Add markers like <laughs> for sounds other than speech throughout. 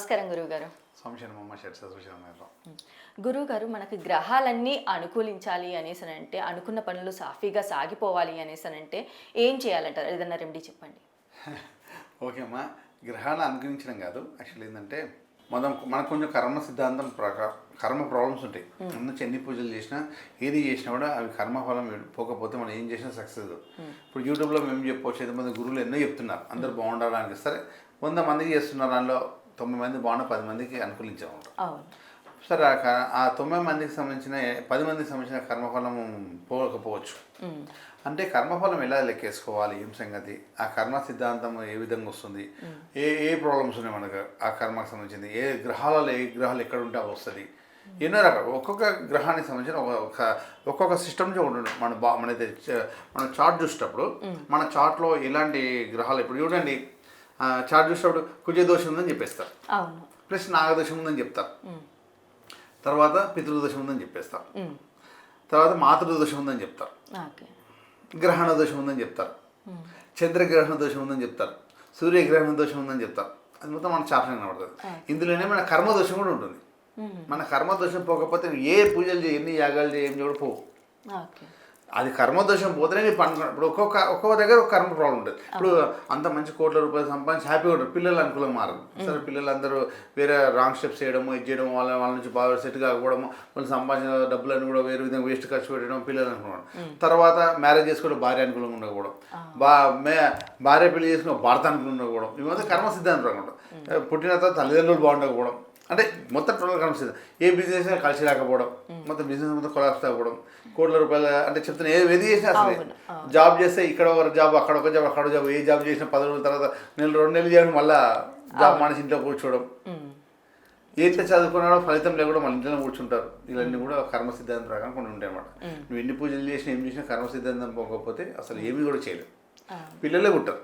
నమస్కారం గురువుగారు. గురువుగారు మనకి గ్రహాలన్నీ అనుకూలించాలి అనేసి అని అంటే అనుకున్న పనులు సాఫీగా సాగిపోవాలి అనేసి అని అంటే ఏం చేయాలంటారు? ఏదన్నా రెమెడీ చెప్పండి. <laughs> ఓకే అమ్మా. గ్రహాలు అనుగ్రహించడం కాదు. యాక్చువల్లీ ఏంటంటే మనం మనకు కొంచెం కర్మ సిద్ధాంతం ప్రకారం కర్మ ప్రాబ్లమ్స్ ఉంటాయి. ముందు నుంచి ఎన్ని పూజలు చేసినా ఏది చేసినా కూడా అవి కర్మఫలం పోకపోతే మనం ఏం చేసినా సక్సెస్ ఇప్పుడు యూట్యూబ్లో మేము చెప్పవచ్చు ఐదు మంది గురువులు ఎన్నో చెప్తున్నారు. అందరూ బాగుండాలని సరే వంద మందికి చేస్తున్నారు దానిలో. తొమ్మిది మంది బాగుండ పది మందికి అనుకూలించాము సరే ఆ క- ఆ తొమ్మిది మందికి సంబంధించిన పది మందికి సంబంధించిన కర్మఫలం పోకపోవచ్చు. అంటే కర్మఫలం ఎలా లెక్కేసుకోవాలి? ఏం సంగతి? ఆ కర్మ సిద్ధాంతం ఏ విధంగా వస్తుంది? ఏ ఏ ప్రాబ్లమ్స్ ఉన్నాయి మనకు? ఆ కర్మకు సంబంధించింది. ఏ గ్రహాలలో ఏ గ్రహాలు ఎక్కడ ఉంటే అవి వస్తుంది? ఎన్నో రకాలు. ఒక్కొక్క గ్రహానికి సంబంధించిన ఒక ఒక- ఒక్కొక్క సిస్టమ్ ఉంటుంది. మన బా మన మన చార్ట్ చూసేటప్పుడు మన చార్ట్లో ఎలాంటి గ్రహాలు ఇప్పుడు చూడండి. చార్ట్ చూసేటప్పుడు కుజ దోషం ఉందని చెప్పేస్తారు ప్లస్ నాగదోషం ఉందని చెప్తారు తర్వాత పితృదోషం ఉందని చెప్పేస్తారు తర్వాత మాతృదోషం ఉందని చెప్తారు గ్రహణ దోషం ఉందని చెప్తారు చంద్రగ్రహణ దోషం ఉందని చెప్తారు సూర్యగ్రహణ దోషం ఉందని చెప్తారు అది మొత్తం మన చాప్టర్ కనబడుతుంది. ఇందులోనే మన కర్మ దోషం కూడా ఉంటుంది. మన కర్మ దోషం పోకపోతే ఏ పూజలు చేయి ఎన్ని యాగాలు చేయి ఏం కూడా పోవు. అది కర్మదోషం పోతేనే నీ పని ఇప్పుడు ఒక్కొక్క ఒక్కొక్క దగ్గర ఒక కర్మ ప్రాబ్లం ఉంటుంది. ఇప్పుడు అంత మంచి కోట్ల రూపాయలు సంపాదించి హ్యాపీగా ఉంటారు. పిల్లలు అనుకూలంగా మారదు సరే పిల్లలందరూ వేరే రాంగ్ స్టెప్స్ చేయడము ఇది చేయడం వాళ్ళ వాళ్ళ నుంచి బాగా సెట్ కాకపోవడము వాళ్ళు సంపాదించిన డబ్బులను కూడా వేరే విధంగా వేస్ట్ ఖర్చు పెట్టడం పిల్లలు అనుకున్నాడు తర్వాత మ్యారేజ్ చేసుకోవడం భార్య అనుకూలంగా ఉండకపోవడం. బా మే భార్య పెళ్ళి చేసుకున్న భర్త అనుకూలంగా ఉండకపోవడం. ఇవంతా కర్మ సిద్ధాంతం ప్రకారం పుట్టిన తర్వాత తల్లిదండ్రులు బాగుండకపోవడం. అంటే మొత్తం టోటల్ సిద్ధం ఏ బిజినెస్ అయినా కలిసి రాకపోవడం మొత్తం బిజినెస్ మొత్తం కొలాప్స్ అవ్వడం కోట్ల రూపాయల అంటే చెప్తున్నా ఏ ఏది చేసినా అసలు. జాబ్ చేస్తే ఇక్కడ ఒక జాబ్ అక్కడ ఒక జాబ్ అక్కడ జాబ్ ఏ జాబ్ చేసినా పది రోజుల తర్వాత నెల రెండు నెలలు చేయడం మళ్ళీ జాబ్ మానేసి ఇంట్లో కూర్చోవడం. ఏంటో చదువుకున్నాడో ఫలితం లేకుండా మన ఇంట్లో కూర్చుంటారు. ఇవన్నీ కూడా కర్మ సిద్ధాంతం ప్రకారం కొన్ని ఉంటాయి అన్నమాట. నువ్వు ఎన్ని పూజలు చేసినా ఏం చేసినా కర్మ సిద్ధాంతం పోకపోతే అసలు ఏమీ కూడా చేయలేవు. ఆ, పిల్లలే పుట్టారు.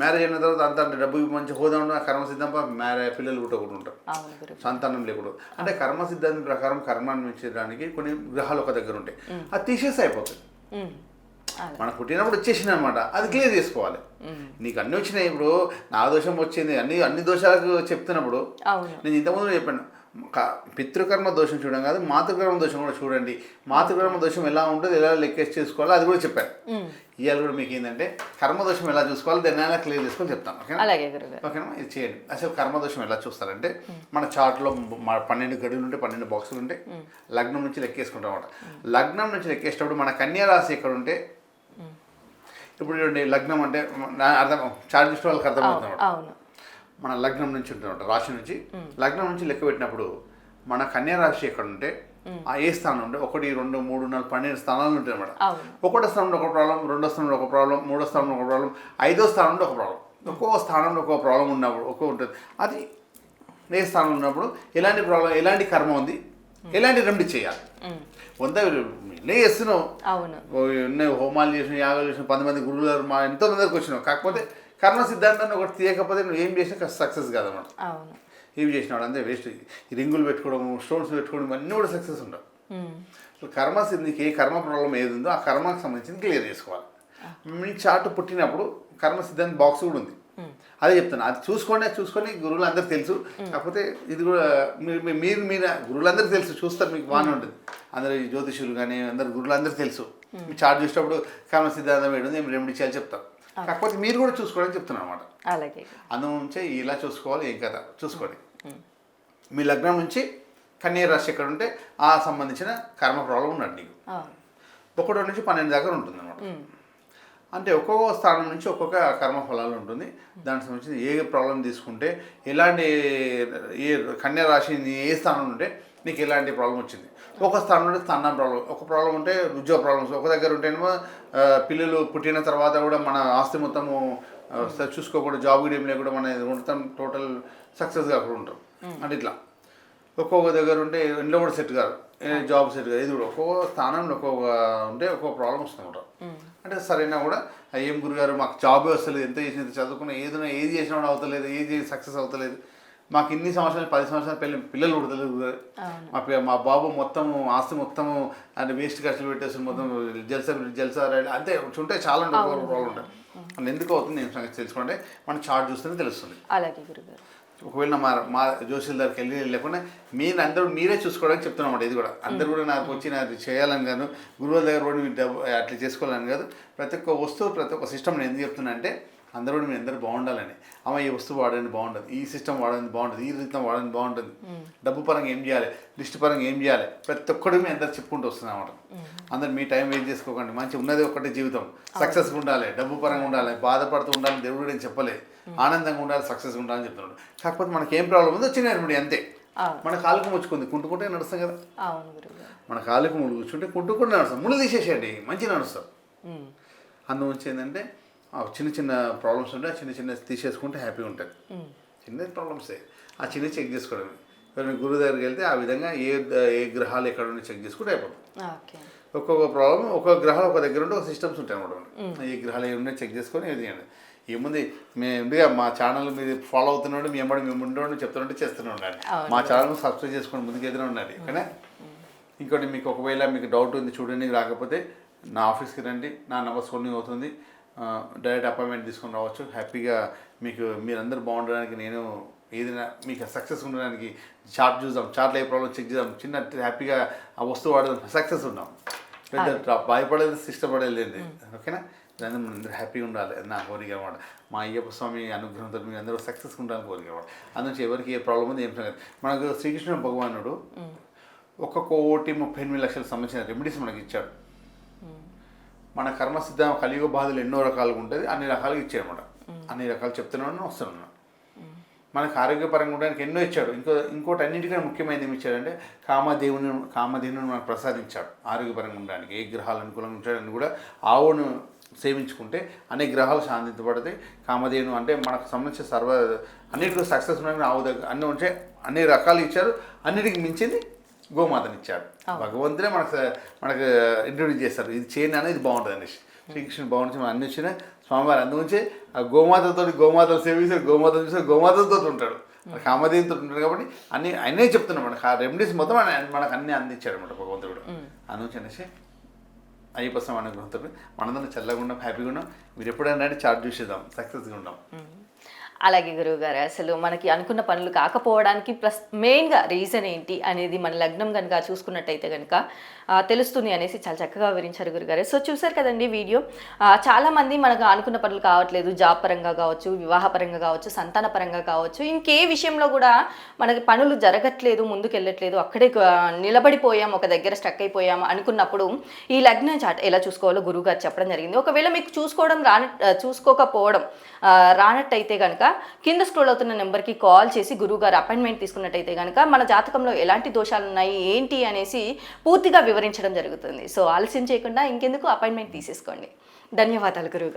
మ్యారేజ్ అయిన తర్వాత అంత డబ్బు మంచి హోదా ఉన్న కర్మ సిద్ధాంతం మ్యారేజ్ పిల్లలు పుట్టకుండా ఉంటారు అవును గురు. సంతానం లేకూడదు అంటే కర్మ సిద్ధాంతం ప్రకారం కర్మ అనిపించడానికి కొన్ని గ్రహాలు ఒక దగ్గర ఉంటాయి. అది తీసేస్తే అయిపోతుంది. అలా మనం పుట్టినప్పుడు వచ్చేసింది అనమాట అది క్లియర్ చేసుకోవాలి. నీకు అన్ని వచ్చినాయి ఇప్పుడు నా దోషం వచ్చింది అన్ని అన్ని దోషాలకు చెప్తున్నప్పుడు నేను ఇంతకుముందు చెప్పాను పితృకర్మ దోషం చూడడం కాదు మాతృకర్మ దోషం కూడా చూడండి. మాతృకర్మ దోషం ఎలా ఉంటుంది ఎలా లెక్కేసి చేసుకోవాలో అది కూడా చెప్పాను. ఉమ్, ఇవాళ కూడా మీకు ఏంటంటే కర్మదోషం ఎలా చూసుకోవాలి దాన్ని ఎలా క్లియర్ చేసుకొని చెప్తాను ఓకేనా? ఓకేనా? ఇది చేయండి. అసలు కర్మదోషం ఎలా చూస్తారంటే మన చార్ట్లో పన్నెండు గడులు ఉంటాయి పన్నెండు బాక్సులు ఉంటాయి. లగ్నం నుంచి లెక్కేసుకుంటాం అనమాట లగ్నం నుంచి లెక్కేసేటప్పుడు మన కన్యా రాశి ఎక్కడ ఉంటే ఇప్పుడు చూడండి లగ్నం అంటే అర్థం చార్ట్ చూసిన వాళ్ళకి అర్థమవుతుంది మన లగ్నం నుంచి ఉంటుంది రాశి నుంచి. లగ్నం నుంచి లెక్క పెట్టినప్పుడు మన కన్యా రాశి ఎక్కడ ఉంటే ఆ ఏ స్థానం ఉంటే ఒకటి రెండు మూడు నాలుగు పన్నెండు స్థానాలు ఉంటాయి అన్నమాట. అవును. ఒకటో స్థానంలో ఒక ప్రాబ్లం రెండో స్థానంలో ఒక ప్రాబ్లం మూడో స్థానంలో ఒక ప్రాబ్లం ఐదో స్థానంలో ఒక ప్రాబ్లం. ఒక్కో స్థానంలో ఒక్కో ప్రాబ్లం ఉన్నప్పుడు ఒక్కో ఉంటుంది. అది ఏ స్థానంలో ఉన్నప్పుడు ఎలాంటి ప్రాబ్లం ఎలాంటి కర్మ ఉంది? ఎలాంటి రెమెడీ చేయాలి? వంద ఎన్నే చేస్తున్నావు. ఎన్నో హోమాలు చేసిన యాగాలు చేసిన పది మంది గురువులు మా ఎంతో మంది దగ్గరికి వచ్చినావు. కాకపోతే కర్మ సిద్ధాంతాన్ని ఒకటి తీయకపోతే నువ్వు ఏం చేసినా సక్సెస్ కాదన్నమాట. అవును. ఏం చేసినాడు అంతే వేస్ట్ ఈ రింగులు పెట్టుకోవడం స్టోన్స్ పెట్టుకోవడం అన్నీ కూడా సక్సెస్ ఉండవు. కర్మ సి- నీకు ఏ కర్మ ప్రాబ్లం ఏది ఉందో ఆ కర్మకు సంబంధించింది క్లియర్ చేసుకోవాలి. మీ చార్ట్ పుట్టినప్పుడు కర్మ సిద్ధాంత బాక్స్ కూడా ఉంది. అదే చెప్తాను అది చూసుకోండి చూసుకొని గురువులు అందరికి తెలుసు కాకపోతే ఇది కూడా మీరు మీ- మీరు మీద గురువులందరికీ తెలుసు చూస్తారు మీకు బాగానే ఉంటుంది. అందరు జ్యోతిషులు కానీ అందరు గురువులందరికీ తెలుసు. మీ చార్ట్ చూసినప్పుడు కర్మ సిద్ధాంతం ఏంటి ఏం రెమెడీ చేయాలి చెప్తారు. కాకపోతే మీరు కూడా చూసుకోవడానికి చెప్తున్నాను అనమాట అలాగే. అందులో నుంచే ఇలా చూసుకోవాలి ఏం కదా చూసుకోండి. మీ లగ్నం నుంచి కన్యా రాశి ఎక్కడ ఉంటే ఆ సంబంధించిన కర్మ ప్రాబ్లం ఉన్నట్టు నీకు. ఒకటో నుంచి పన్నెండు దాకా ఉంటుంది అనమాట అంటే ఒక్కొక్క స్థానం నుంచి ఒక్కొక్క కర్మ ఫలాలు ఉంటుంది. దానికి సంబంధించి ఏ ప్రాబ్లం తీసుకుంటే ఎలాంటి ఏ కన్యా రాశి ఏ స్థానం ఉంటే నీకు ఎలాంటి ప్రాబ్లం వచ్చింది? ఒక స్థానం ఉంటే స్థానం ప్రాబ్లం ఒక ప్రాబ్లం ఉంటే ఉద్యోగ ప్రాబ్లమ్స్ ఒక దగ్గర ఉంటేనేమో పిల్లలు పుట్టిన తర్వాత కూడా మన ఆస్తి మొత్తము చూసుకోకుండా జాబ్ కూడా ఏం లేకుండా మన మొత్తం టోటల్ సక్సెస్గా అక్కడ ఉంటాం. అంటే ఇట్లా. ఒక్కొక్క దగ్గర ఉంటే ఇంట్లో కూడా సెట్ కాదు. జాబ్ సెట్ కాదు. ఇది కూడా ఒక్కొక్క స్థానంలో ఒక్కొక్క ఉంటే ఒక్కొక్క ప్రాబ్లం వస్తుంటాం అంటే సరైనా కూడా "ఆ, ఏం గురుగారు మాకు జాబ్ వస్తలేదు. ఎంత చేసిన ఎంత చదువుకున్నా ఏదైనా ఏది చేసినా కూడా అవుతలేదు. ఏది సక్సెస్ అవుతలేదు. మాకు ఇన్ని సంవత్సరాలు పది సంవత్సరాలు పిల్లలు పిల్లలు. అవును. మా మా బాబు మొత్తం ఆస్తి మొత్తం అంటే వేస్ట్ ఖర్చులు పెట్టేసి మొత్తం జల్సా జల్సా అంతే. ఉంటే చాలా ఉంటాయి ప్రాబ్లం ఉంటాయి అది ఎందుకు అవుతుంది నేను సంగతి తెలుసుకుంటే మన చార్ట్ చూస్తేనే తెలుస్తుంది. అలాగే గురుగారు. ఒకవేళ మా మా జోషుల దగ్గరికి వెళ్ళి లేకుండా మీరు అందరూ మీరే చూసుకోవడానికి చెప్తున్నాం ఇది కూడా. అందరూ కూడా నాకు వచ్చి నాకు చేయాలని కాదు. గురువుల దగ్గర కూడా మీరు డబ్బు అట్లా చేసుకోవాలని కాదు. ప్రతి ఒక్క వస్తువు ప్రతి ఒక్క సిస్టమ్ నేను ఎందుకు చెప్తున్నా అంటే అందరూ కూడా మీరు అందరూ బాగుండాలని. అమ్మ ఈ వస్తువు వాడండి బాగుంటుంది. ఈ సిస్టమ్ వాడండి బాగుంటుంది. ఈ రీతం వాడండి బాగుంటుంది. డబ్బు పరంగా ఏం చేయాలి? లిస్ట్ పరంగా ఏం చేయాలి? ప్రతి ఒక్కడు మీ అందరు చెప్పుకుంటూ వస్తున్నాం అన్నమాట. అందరు మీ టైం వేస్ట్ చేసుకోకండి. మంచి ఉన్నది ఒకటే జీవితం. సక్సెస్ ఉండాలి డబ్బు పరంగా ఉండాలి బాధపడుతూ ఉండాలి దేవుడు ఏం చెప్పలే. ఆనందంగా ఉండాలి సక్సెస్ ఉండాలని చెప్తున్నాడు. కాకపోతే మనకి ఏం ప్రాబ్లం ఉందో చిన్న అంతే. మన కాలుకు ముచ్చుకుంది కుంటుకుంటే నడుస్తాం కదా. మన కాలుకు ముళ్ళు కూర్చుంటే కుంటుకుంటే నడుస్తాం. ముళ్ళు తీసేసేయండి మంచిగా నడుస్తాం. అందుగురించి ఏంటంటే చిన్న చిన్న ప్రాబ్లమ్స్ ఉంటే ఆ చిన్న చిన్న తీసేసుకుంటే హ్యాపీగా ఉంటుంది. చిన్న ప్రాబ్లమ్సే ఆ చిన్న చెక్ చేసుకోవడమే. ఎవరైనా గురువు దగ్గరికి వెళ్తే ఆ విధంగా ఏ ఏ గ్రహాలు ఎక్కడ ఉన్నాయి చెక్ చేసుకుంటే అయిపోతుంది. ఒక్కొక్క ప్రాబ్లం ఒక్కొక్క గ్రహాలు ఒక దగ్గర ఉంటే ఒక సిస్టమ్స్ ఉంటాయి అన్నమాట ఈ గ్రహాలు ఏమున్నాయి చెక్ చేసుకొని ఇది చేయండి ఏముంది? మేము మా ఛానల్ మీరు ఫాలో అవుతున్నాడు మీ అమ్మడి మేము ఉండేవాడు చెప్తుంటే చేస్తూనే ఉండాలి. మా ఛానల్ సబ్స్క్రైబ్ చేసుకొని ముందుకు ఎదురు ఉండాలి ఓకేనా ఇంకోటి మీకు ఒకవేళ మీకు డౌట్ ఉంది చూడండి రాకపోతే నా ఆఫీస్కి రండి. నా నెంబర్ స్కూలింగ్ అవుతుంది. డైరెక్ట్ అపాయింట్మెంట్ తీసుకొని రావచ్చు. హ్యాపీగా మీకు మీరందరూ బాగుండడానికి నేను ఏదైనా మీకు సక్సెస్ ఉండడానికి చార్ట్ చూద్దాం చార్ట్లో ఏ ప్రాబ్లం చెక్ చేద్దాం చిన్న హ్యాపీగా ఆ వస్తువు వాడదాం సక్సెస్ ఉందాం పెద్ద భయపడేది ఇష్టపడేది ఓకేనా మనం అందరూ హ్యాపీగా ఉండాలి. నా కోరిక అనమాట మా అయ్యప్ప స్వామి అనుగ్రహంతో మీరు అందరూ సక్సెస్గా ఉండాలని కోరిక అనమాట అందునుంచి ఎవరికి ఏ ప్రాబ్లం ఉంది ఏం సంగతి మనకు శ్రీకృష్ణ భగవానుడు ఒక కోటి ముప్పై ఎనిమిది లక్షలకు సంబంధించిన రెమెడీస్ మనకి ఇచ్చాడు మన కర్మ సిద్ధం కలియుగ బాధలు ఎన్నో రకాలుగా ఉంటుంది అన్ని రకాలుగా ఇచ్చాడనమాట అన్ని రకాలు చెప్తున్నాను వస్తున్నాను. మనకు ఆరోగ్యపరంగా ఉండడానికి ఎన్నో ఇచ్చాడు. ఇంకో ఇంకోటి అన్నిటికన్నా ముఖ్యమైనది ఏమి ఇచ్చాడంటే కామదేవుని కామధేనుని మనకు ప్రసాదించాడు. ఆరోగ్యపరంగా ఉండడానికి ఏ గ్రహాలు అనుకూలంగా ఉంచాడని కూడా ఆవును సేవించుకుంటే అనేక గ్రహాలు శాంతించబడతాయి కామధేను అంటే మనకు సంబంధించిన సర్వ అన్నిటిలో సక్సెస్ ఉండడానికి ఆవు దగ్గర అన్ని ఉంటే అన్ని రకాలు ఇచ్చారు. అన్నిటికి మించింది గోమాతని ఇచ్చాడు భగవంతుడే మనకు మనకు ఇంట్రొడ్యూస్ చేస్తారు ఇది చేయని అనేది ఇది బాగుంటుంది అనేసి. శ్రీకృష్ణుడు బాగుంటుంది మనం అన్ని వచ్చిన స్వామివారు అందుగురించి ఆ గోమాతతో గోమాతలు సేవిస్తే గోమాత చూస్తే గోమాతలతో ఉంటాడు. కామదేవితో ఉంటాడు కాబట్టి అన్ని ఆయనే చెప్తున్నాడు మనకు. ఆ రెమెడీస్ మొత్తం మనకు అన్ని అందించాడు అనమాట భగవంతుడు అందుగురించి అనేసి అయ్యప్ప స్వామి అనుగ్రహంతో మనందరం చల్లగా ఉన్నాం హ్యాపీగా ఉన్నాం. మీరు ఎప్పుడైనా చార్ట్ చూసేద్దాం సక్సెస్గా ఉంటాం అలాగే గురువుగారు అసలు మనకి అనుకున్న పనులు కాకపోవడానికి ప్లస్ మెయిన్గా రీజన్ ఏంటి అనేది మన లగ్నం కనుక చూసుకున్నట్టయితే కనుక తెలుస్తుంది అనేసి చాలా చక్కగా వివరించారు గురుగారు సో చూసారు కదండి వీడియో. చాలామంది మనకు అనుకున్న పనులు కావట్లేదు. జాబ్ పరంగా కావచ్చు వివాహ పరంగా కావచ్చు సంతాన పరంగా కావచ్చు. ఇంకే విషయంలో కూడా మనకి పనులు జరగట్లేదు ముందుకు వెళ్ళట్లేదు అక్కడే నిలబడిపోయాం ఒక దగ్గర స్టక్ అయిపోయాం అనుకున్నప్పుడు ఈ లగ్న చాట్ ఎలా చూసుకోవాలో గురువు గారు చెప్పడం జరిగింది. ఒకవేళ మీకు చూసుకోవడం రాన చూసుకోకపోవడం రానట్టయితే కనుక కింద స్క్రోల్ అవుతున్న నెంబర్కి కాల్ చేసి గురువు గారు అపాయింట్మెంట్ తీసుకున్నట్టయితే కనుక మన జాతకంలో ఎలాంటి దోషాలు ఉన్నాయి ఏంటి అనేసి పూర్తిగా వివరించడం జరుగుతుంది. సో ఆలస్యం చేయకుండా ఇంకెందుకు అపాయింట్మెంట్ తీసేసుకోండి. ధన్యవాదాలు గురువు